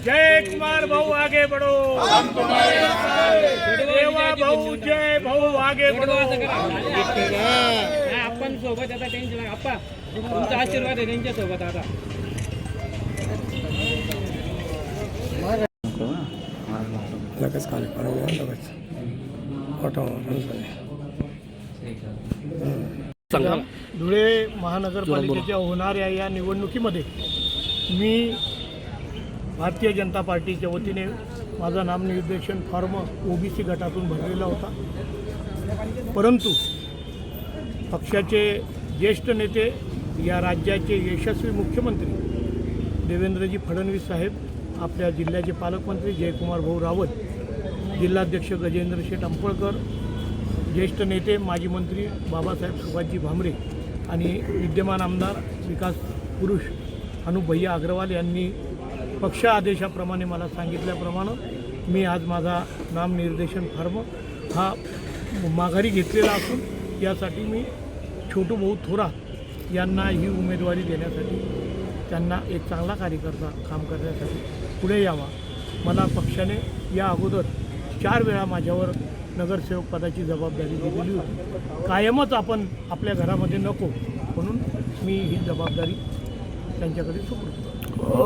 जय कुमार भाऊ आगे बढ़ो देवा भाऊ जय भाऊ आगे बढ़ो आपण सोबत आता टेन्शन आप्पा तुमचा आशीर्वाद आहे त्यांच्यासोबत आता लगेच खाली पडायला लगेच ऑटो धुळे महानगरपालिकेच्या होणाऱ्या या निवडणुकीमध्ये मी भारतीय जनता पार्टीच्या वतीने माझा नामनिर्देशन फॉर्म ओबीसी गटातून भरलेला होता. परंतु पक्षाचे ज्येष्ठ नेते या राज्याचे यशस्वी मुख्यमंत्री देवेंद्रजी फडणवीस साहेब आपल्या जिल्ह्याचे पालकमंत्री जयकुमार भाऊ रावत जिल्हाध्यक्ष गजेंद्र शेठ अंपळकर ज्येष्ठ नेते माजी मंत्री बाबासाहेब सुभाषजी भामरे आणि विद्यमान आमदार विकास पुरुष अनुप भैया अग्रवाल यांनी पक्ष आदेशाप्रमाणे मला सांगितल्याप्रमाणे मी आज माझा नामनिर्देशन फॉर्म हा माघारी घेतलेला असून यासाठी मी छोटू भाऊ थोरात यांना ही उमेदवारी देण्यासाठी त्यांना एक चांगला कार्यकर्ता काम करण्यासाठी पुढे यावा. मला पक्षाने या अगोदर चार वेळा माझ्यावर नगरसेवक पदाची जबाबदारी दिलेली होती. कायमच आपण आपल्या घरामध्ये नको म्हणून मी ही जबाबदारी त्यांच्याकडे सोपवतो